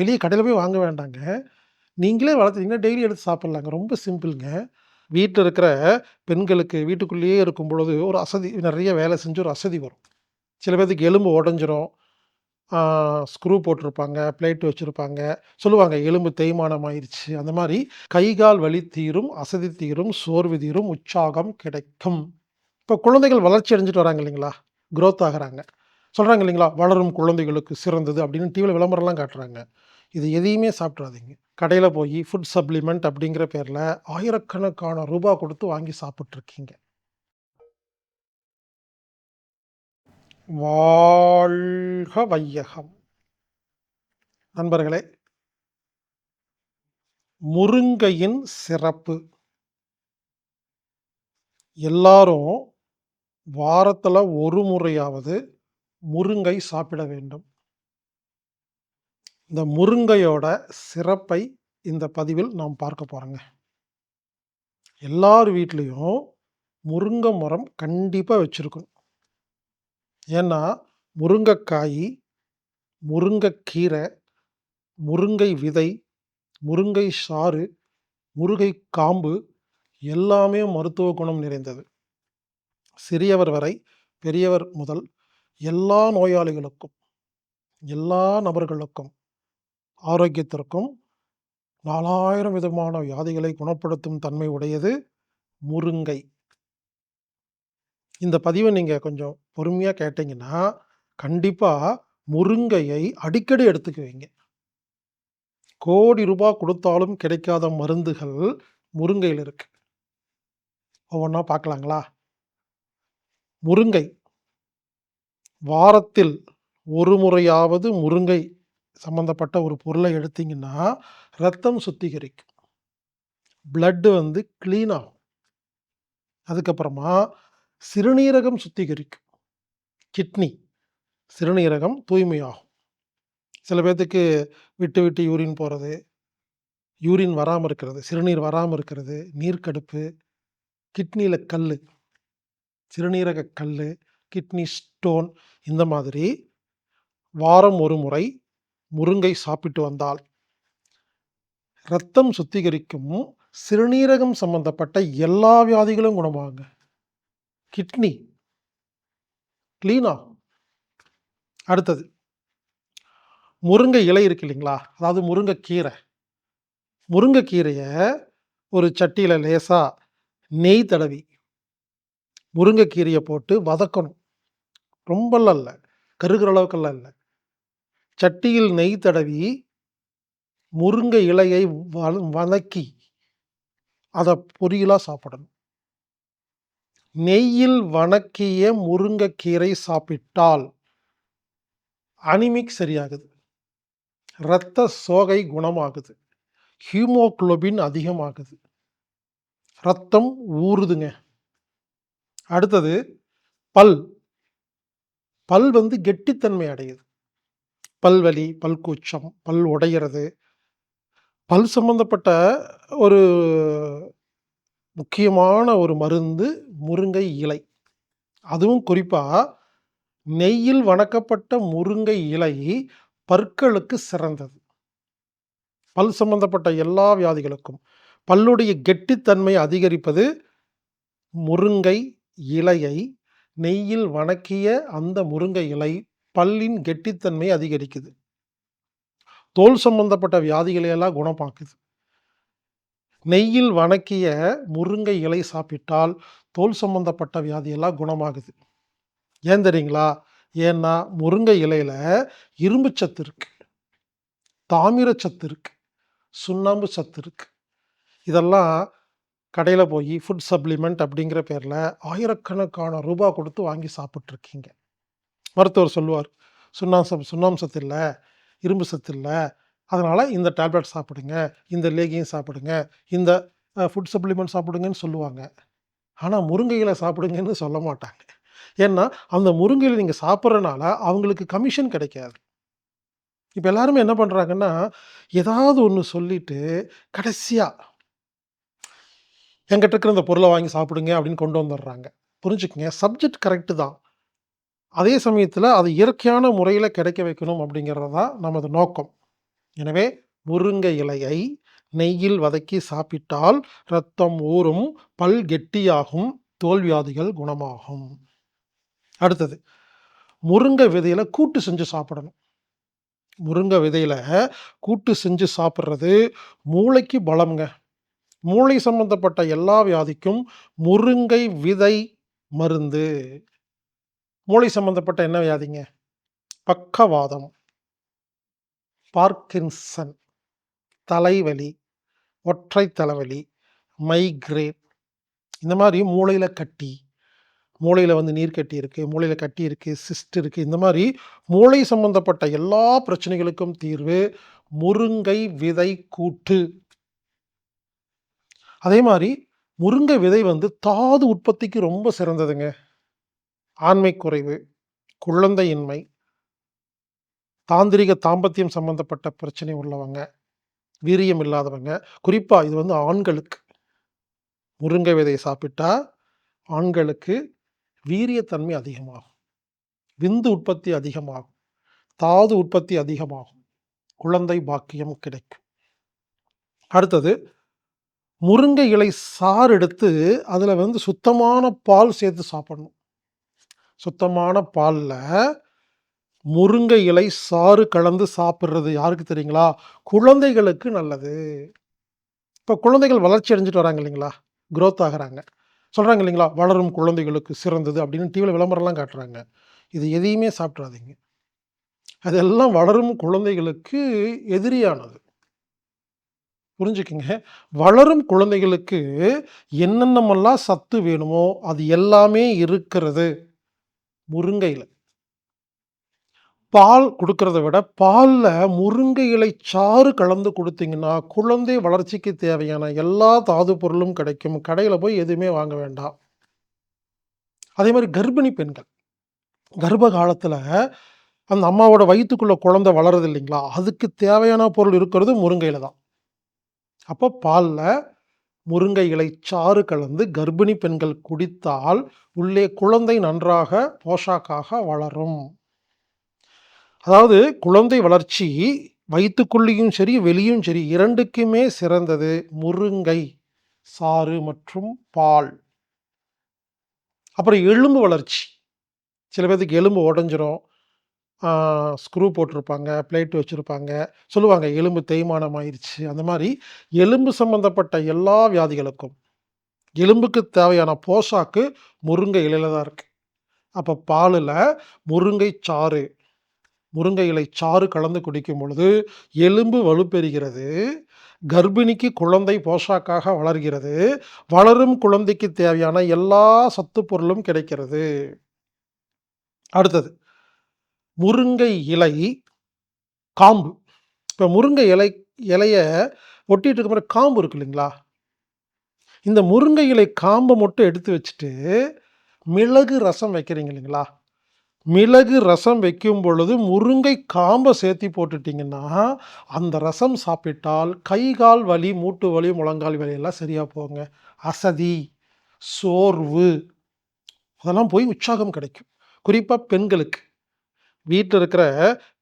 வெளியே கடையில் போய் வாங்க வேண்டாங்க. நீங்களே வளர்த்துட்டீங்கன்னா டெய்லி எடுத்து சாப்பிட்லாங்க ரொம்ப சிம்பிள்ங்க. வீட்டில் இருக்கிற பெண்களுக்கு வீட்டுக்குள்ளேயே இருக்கும் பொழுது ஒரு அசதி நிறைய வேலை செஞ்சு ஒரு அசதி வரும். சில பேர்த்துக்கு எலும்பு உடஞ்சிரும் ஸ்க்ரூ போட்டிருப்பாங்க, பிளேட் வச்சுருப்பாங்க சொல்லுவாங்க எலும்பு தேய்மானம் ஆயிடுச்சு அந்த மாதிரி கை, கால் வலி தீரும், அசதி தீரும், சோர்வு தீரும், உற்சாகம் கிடைக்கும். இப்போ குழந்தைகள் வளர்ச்சி அடைஞ்சுட்டு வராங்க இல்லைங்களா? குரோத் ஆகுறாங்க. சொல்கிறாங்க இல்லைங்களா? வளரும் குழந்தைகளுக்கு சிறந்தது அப்படின்னு டிவியில் விளம்பரம்லாம் காட்டுறாங்க. இது எதையுமே சாப்பிட்றாதீங்க. கடையில் போய் ஃபுட் சப்ளிமெண்ட் அப்படிங்கிற பேரில் ஆயிரக்கணக்கான ரூபா கொடுத்து வாங்கி சாப்பிட்ருக்கீங்க வாழ்க வையகம்! நண்பர்களே முருங்கையின் சிறப்பு. எல்லாரும் வாரத்தில் ஒரு முறையாவது முருங்கை சாப்பிட வேண்டும். இந்த முருங்கையோட சிறப்பை இந்த பதிவில் நாம் பார்க்க போகிறோங்க எல்லார் வீட்லேயும் முருங்கை மரம் கண்டிப்பாக வச்சுருக்கணும் ஏன்னா, முருங்கைக்காய் முருங்கைக்கீரை முருங்கை விதை, முருங்கை சாறு, முருங்கை காம்பு எல்லாமே மருத்துவ குணம் நிறைந்தது. சிறியவர் வரை, பெரியவர் முதல் எல்லா நோயாளிகளுக்கும், எல்லா நபர்களுக்கும் ஆரோக்கியத்திற்கும் 4000 விதமான வியாதிகளை குணப்படுத்தும் தன்மை உடையது முருங்கை. இந்த பதிவை நீங்கள் கொஞ்சம் பொறுமையாக கேட்டீங்கன்னா, கண்டிப்பாக முருங்கையை அடிக்கடி எடுத்துக்குவீங்க. கோடி ரூபா கொடுத்தாலும் கிடைக்காத மருந்துகள் முருங்கையில் இருக்கு. ஒவ்வொன்றா பார்க்கலாங்களா? முருங்கை. வாரத்தில் ஒரு முறையாவது முருங்கை சம்மந்தப்பட்ட ஒரு பொருளை எடுத்தீங்கன்னா, ரத்தம் சுத்திகரிக்கும். பிளட்டு வந்து க்ளீன் ஆகும். அதுக்கப்புறமா சிறுநீரகம் சுத்திகரிக்கும். கிட்னி, சிறுநீரகம் தூய்மையாகும். சில பேர்த்துக்கு விட்டு, விட்டு யூரின் போகிறது யூரின் வராமல் இருக்கிறது, சிறுநீர் வராமல் இருக்கிறது, நீர்க்கடுப்பு, கிட்னியில் கல் சிறுநீரக கல் கிட்னி ஸ்டோன் இந்த மாதிரி வாரம் ஒரு முறை முருங்கை சாப்பிட்டு வந்தால் ரத்தம் சுத்திகரிக்கும். சிறுநீரகம் சம்பந்தப்பட்ட எல்லா வியாதிகளும் குணமாகுங்க. கிட்னி கிளீனா அடுத்தது முருங்கை இலை இருக்கு இல்லைங்களா? அதாவது முருங்கைக்கீரை. முருங்கைக்கீரையை ஒரு சட்டியில் லேசாக நெய் தடவி முருங்கைக்கீரையை போட்டு வதக்கணும். ரொம்பலாம் இல்லை கருகிற அளவுக்கெல்லாம் இல்லை சட்டியில் நெய் தடவி முருங்கை இலையை வ வதக்கி அதை பொரியலாக சாப்பிடணும். நெய்யில் வணக்கிய முருங்கைக்கீரை சாப்பிட்டால் அனிமிக் சரியாகுது. இரத்த சோகை குணமாகுது. ஹீமோக்ளோபின் அதிகமாகுது. ரத்தம் ஊறுதுங்க. அடுத்தது பல். பல் வந்து கெட்டித்தன்மை அடையுது. பல்வலி, பல்கூச்சம், பல் உடையிறது. பல் சம்பந்தப்பட்ட ஒரு முக்கியமான ஒரு மருந்து முருங்கை இலை. அதுவும் குறிப்பாக நெய்யில் வணக்கப்பட்ட முருங்கை இலை பற்களுக்கு சிறந்தது. பல் சம்பந்தப்பட்ட எல்லா வியாதிகளுக்கும், பல்லுடைய கெட்டித்தன்மை அதிகரிப்பது முருங்கை இலையை நெய்யில் வணக்கிய அந்த முருங்கை இலை பல்லின் கெட்டித்தன்மை அதிகரிக்குது. தோல் சம்பந்தப்பட்ட வியாதிகளை எல்லாம் குணமாக்குது. நெய்யில் வணக்கிய முருங்கை இலை சாப்பிட்டால் தோல் சம்பந்தப்பட்ட வியாதியெல்லாம் குணமாகுது. ஏன் தெரியுங்களா? ஏன்னா முருங்கை இலையில் இரும்பு சத்து இருக்கு. தாமிர சத்து இருக்கு. சுண்ணாம்பு சத்து இருக்கு. இதெல்லாம் கடையில் போய் ஃபுட் சப்ளிமெண்ட் அப்படிங்கிற பேரில் ஆயிரக்கணக்கான ரூபா கொடுத்து வாங்கி சாப்பிட்ருக்கீங்க மருத்துவர் சொல்லுவார். சுண்ணாசம் சுண்ணாம்பு சத்து இல்லை இரும்பு சத்து இல்லை அதனால் இந்த டேப்லெட் சாப்பிடுங்க. இந்த லேகியும் சாப்பிடுங்க. இந்த ஃபுட் சப்ளிமெண்ட் சாப்பிடுங்கன்னு சொல்லுவாங்க. ஆனால் முருங்கைகளை சாப்பிடுங்கன்னு சொல்ல மாட்டாங்க. ஏன்னா, அந்த முருங்கையில் நீங்கள் சாப்பிட்றனால அவங்களுக்கு கமிஷன் கிடைக்காது. இப்போ எல்லாருமே என்ன பண்ணுறாங்கன்னா ஏதாவது ஒன்று சொல்லிட்டு கடைசியாக என்கிட்ட இருக்கிற இந்த பொருளை வாங்கி சாப்பிடுங்க அப்படின்னு கொண்டு வந்துடுறாங்க. புரிஞ்சுக்கங்க. சப்ஜெக்ட் கரெக்டு தான். அதே சமயத்தில் அது இயற்கையான முறையில் கிடைக்க வைக்கணும் அப்படிங்கிறது தான் நமது நோக்கம். எனவே முருங்கை இலையை நெய்யில் வதக்கி சாப்பிட்டால் இரத்தம் ஊறும் பல் கெட்டியாகும் தோல்வியாதிகள் குணமாகும். அடுத்தது முருங்கை விதையில் கூட்டு செஞ்சு சாப்பிடணும். முருங்கை விதையில் கூட்டு செஞ்சு சாப்பிட்றது மூளைக்கு பலம்ங்க. மூளை சம்பந்தப்பட்ட எல்லா வியாதிக்கும் முருங்கை விதை மருந்து. மூளை சம்பந்தப்பட்ட என்ன வியாதிங்க? பக்கவாதம். பார்க்கின்சன். தலைவலி. ஒற்றை தலைவலி. மைக்ரேன். இந்த மாதிரி மூளையில் கட்டி மூளையில் வந்து நீர் கட்டி இருக்குது மூளையில் கட்டி இருக்குது சிஸ்ட் இருக்குது இந்த மாதிரி மூளை சம்பந்தப்பட்ட எல்லா பிரச்சனைகளுக்கும் தீர்வு முருங்கை விதை கூட்டு. அதே மாதிரி முருங்கை விதை வந்து தாது உற்பத்திக்கு ரொம்ப சிறந்ததுங்க. ஆண்மை குறைவு குழந்தையின்மை தாந்திரிக தாம்பத்தியம் சம்பந்தப்பட்ட பிரச்சனை உள்ளவங்க வீரியம் இல்லாதவங்க. குறிப்பாக இது வந்து ஆண்களுக்கு. முருங்கை விதையை சாப்பிட்டா ஆண்களுக்கு வீரியத்தன்மை அதிகமாகும். விந்து உற்பத்தி அதிகமாகும். தாது உற்பத்தி அதிகமாகும். குழந்தை பாக்கியம் கிடைக்கும். அடுத்தது முருங்கை இலை சாறு எடுத்து அதில் வந்து சுத்தமான பால் சேர்த்து சாப்பிடணும். சுத்தமான பாலில் முருங்கை இலை சாறு கலந்து சாப்பிட்றது யாருக்கு தெரியுங்களா? குழந்தைகளுக்கு நல்லது. இப்போ குழந்தைகள் வளர்ச்சி அடைஞ்சிட்டு வராங்க இல்லைங்களா? க்ரோத் ஆகிறாங்க. சொல்கிறாங்க இல்லைங்களா? வளரும் குழந்தைகளுக்கு சிறந்தது அப்படின்னு டிவியில் விளம்பரம்லாம் காட்டுறாங்க. இது எதையுமே சாப்பிட்றாதீங்க அதெல்லாம் வளரும் குழந்தைகளுக்கு எதிரியானது. புரிஞ்சுக்குங்க. வளரும் குழந்தைகளுக்கு என்னென்னமெல்லாம் சத்து வேணுமோ அது எல்லாமே இருக்கிறது. முருங்கையில். பால் கொடுக்கறத விட பாலில் முருங்கை இலை சாறு கலந்து கொடுத்தீங்கன்னா குழந்தை வளர்ச்சிக்கு தேவையான எல்லா தாது பொருளும் கிடைக்கும். கடையில் போய் எதுவுமே வாங்க வேண்டாம். அதே மாதிரி கர்ப்பிணி பெண்கள். கர்ப்ப காலத்தில் அந்த அம்மாவோட வயிற்றுக்குள்ளே குழந்தை வளருது இல்லைங்களா? அதுக்கு தேவையான பொருள் இருக்கிறது முருங்கையில் தான். அப்போ பாலில் முருங்கை இலை சாறு கலந்து கர்ப்பிணி பெண்கள் குடித்தால் உள்ளே குழந்தை நன்றாக போஷாக்காக வளரும். அதாவது குழந்தை வளர்ச்சி வயிற்றுக்குள்ளேயும் சரி வெளியும் சரி இரண்டுக்குமே சிறந்தது முருங்கை சாறு மற்றும் பால். அப்புறம் எலும்பு வளர்ச்சி. சில பேர்த்துக்கு எலும்பு உடஞ்சிரும். ஸ்க்ரூ போட்டிருப்பாங்க பிளேட் வச்சுருப்பாங்க சொல்லுவாங்க எலும்பு தேய்மானம் ஆயிடுச்சு அந்த மாதிரி எலும்பு சம்மந்தப்பட்ட எல்லா வியாதிகளுக்கும் எலும்புக்கு தேவையான போஷாக்கு முருங்கை இலையில் தான் இருக்குது அப்போ பாலில் முருங்கை சாறு முருங்கை இலை சாறு கலந்து குடிக்கும் பொழுது எலும்பு வலுப்பெறுகிறது கர்ப்பிணிக்கு குழந்தை போஷாக்காக வளர்கிறது வளரும் குழந்தைக்கு தேவையான எல்லா சத்து பொருளும் கிடைக்கிறது. அடுத்தது முருங்கை இலை காம்பு. இப்போ முருங்கை இலை இலையை ஒட்டிட்டு இருக்க மாதிரி காம்பு இருக்கு இல்லைங்களா? இந்த முருங்கை இலை காம்பை மட்டும் எடுத்து வச்சுட்டு மிளகு ரசம் வைக்கிறீங்க இல்லைங்களா? மிளகு ரசம் வைக்கும் பொழுது முருங்கை காம்பை சேர்த்தி போட்டுட்டிங்கன்னா அந்த ரசம் சாப்பிட்டால் கை கால் வலி மூட்டு வலி முழங்கால் வலியெல்லாம் சரியாக போங்க அசதி சோர்வு அதெல்லாம் போய் உற்சாகம் கிடைக்கும். குறிப்பாக பெண்களுக்கு. வீட்டில் இருக்கிற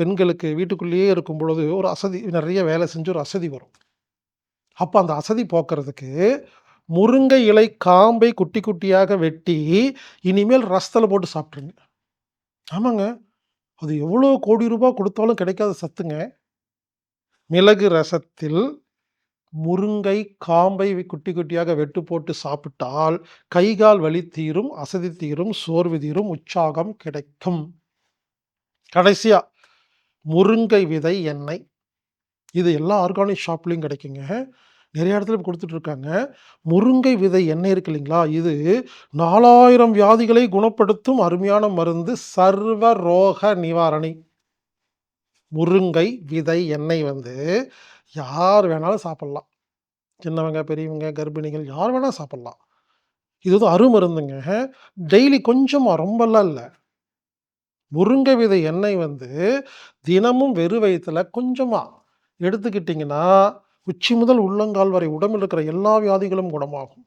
பெண்களுக்கு வீட்டுக்குள்ளேயே இருக்கும் பொழுது ஒரு அசதி நிறைய வேலை செஞ்சு ஒரு அசதி வரும். அப்போ அந்த அசதி போக்குறதுக்கு முருங்கை இலை காம்பை குட்டி குட்டியாக வெட்டி இனிமேல் ரசத்தில் போட்டு சாப்பிட்ருங்க ஆமாங்க. அது எவ்வளோ கோடி ரூபாய் கொடுத்தாலும் கிடைக்காத சத்துங்க. மிளகு ரசத்தில் முருங்கை காம்பை குட்டி குட்டியாக வெட்டு போட்டு சாப்பிட்டால் கைகால் வலி தீரும் அசதி தீரும் சோர்வு தீரும் உற்சாகம் கிடைக்கும். கடைசியாக முருங்கை விதை எண்ணெய். இது எல்லா ஆர்கானிக் ஷாப்லேயும் கிடைக்குங்க. நிறைய இடத்துல கொடுத்துட்டு இருக்காங்க. முருங்கை விதை எண்ணெய் இருக்கு இல்லைங்களா? இது நாலாயிரம் வியாதிகளை குணப்படுத்தும் அருமையான மருந்து சர்வ ரோக நிவாரணி. முருங்கை விதை எண்ணெய் வந்து யார் வேணாலும் சாப்பிட்லாம். சின்னவங்க பெரியவங்க கர்ப்பிணிகள் யார் வேணால் சாப்பிட்லாம். இது வந்து அருமருந்துங்க. டெய்லி கொஞ்சமாக ரொம்பலாம் இல்லை. முருங்கை விதை எண்ணெய் வந்து தினமும் வெறு வயிற்றில் கொஞ்சமாக எடுத்துக்கிட்டிங்கன்னா உச்சி முதல் உள்ளங்கால் வரை உடம்பில் இருக்கிற எல்லா வியாதிகளும் குணமாகும்.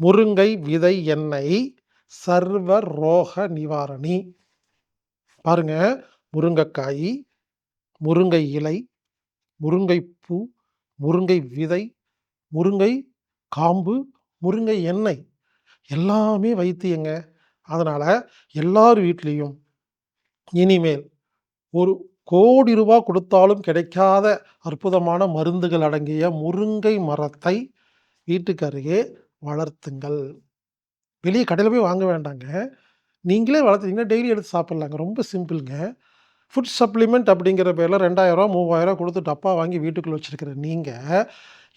முருங்கை விதை எண்ணெய் சர்வ ரோக நிவாரணி. பாருங்க முருங்கைக்காய் முருங்கை இலை முருங்கை பூ முருங்கை விதை முருங்கை காம்பு முருங்கை எண்ணெய். எல்லாமே வைத்தியங்க. அதனால் எல்லார் வீட்லேயும் இனிமேல் ஒரு கோடி ரூபா கொடுத்தாலும் கிடைக்காத அற்புதமான மருந்துகள் அடங்கிய முருங்கை மரத்தை வீட்டுக்கு அருகே வளர்த்துங்கள். வெளியே கடையில் போய் வாங்க வேண்டாங்க. நீங்களே வளர்த்துட்டீங்கன்னா டெய்லி எடுத்து சாப்பிட்லாங்க. ரொம்ப சிம்பிளுங்க ஃபுட் சப்ளிமெண்ட் அப்படிங்கிற பேரில் ரெண்டாயிரரூவா மூவாயிரம் கொடுத்து டப்பா வாங்கி வீட்டுக்குள்ளே வச்சுருக்கிற நீங்கள்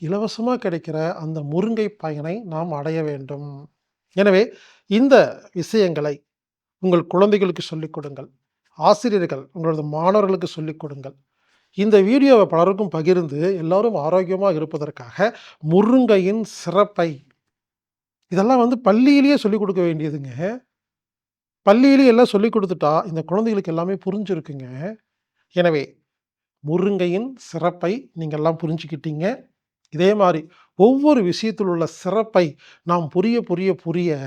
இலவசமாக கிடைக்கிற அந்த முருங்கை பயனை நாம் அடைய வேண்டும். எனவே இந்த விஷயங்களை உங்கள் குழந்தைகளுக்கு சொல்லிக் கொடுங்கள். ஆசிரியர்கள் உங்களது மாணவர்களுக்கு சொல்லிக் கொடுங்கள். இந்த வீடியோவை பலருக்கும் பகிர்ந்து எல்லாரும் ஆரோக்கியமாக இருப்பதற்காக முருங்கையின் சிறப்பை. இதெல்லாம் வந்து பள்ளியிலேயே சொல்லிக் கொடுக்க வேண்டியதுங்க. பள்ளியிலேயே எல்லாம் சொல்லிக் கொடுத்துட்டா இந்த குழந்தைகளுக்கு எல்லாமே புரிஞ்சிருக்குங்க. எனவே முருங்கையின் சிறப்பை நீங்கள் எல்லாம் புரிஞ்சுக்கிட்டீங்க. இதே மாதிரி ஒவ்வொரு விஷயத்தில் உள்ள சிறப்பை நாம் புரிய புரிய புரிய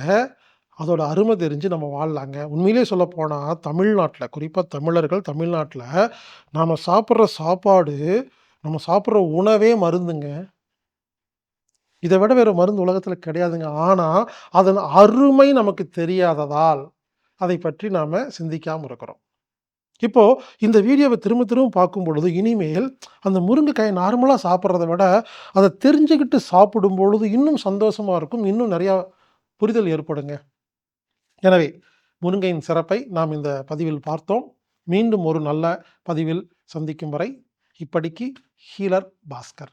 அதோட அருமை தெரிஞ்சு நம்ம வாழலாங்க. உண்மையிலே சொல்லப்போனால் தமிழ்நாட்டில் குறிப்பாக தமிழர்கள் தமிழ்நாட்டில் நாம் சாப்பிட்ற சாப்பாடு நம்ம சாப்பிட்ற உணவே மருந்துங்க. இதை விட வேறு மருந்து உலகத்தில் கிடையாதுங்க. ஆனால் அதன் அருமை நமக்கு தெரியாததால் அதை பற்றி நாம் சிந்திக்காமல் இருக்கிறோம். இப்போது இந்த வீடியோவை திரும்ப திரும்ப பார்க்கும் பொழுது இனிமேல் அந்த முருங்கைக்காயை நார்மலாக சாப்பிட்றத விட அதை தெரிஞ்சுக்கிட்டு சாப்பிடும் பொழுது இன்னும் சந்தோஷமாக இருக்கும். இன்னும் நிறையா புரிதல் ஏற்படுங்க. எனவே முருங்கையின் சிறப்பை நாம் இந்த பதிவில் பார்த்தோம். மீண்டும் ஒரு நல்ல பதிவில் சந்திக்கும் வரை இப்படிக்கு ஹீலர் பாஸ்கர்.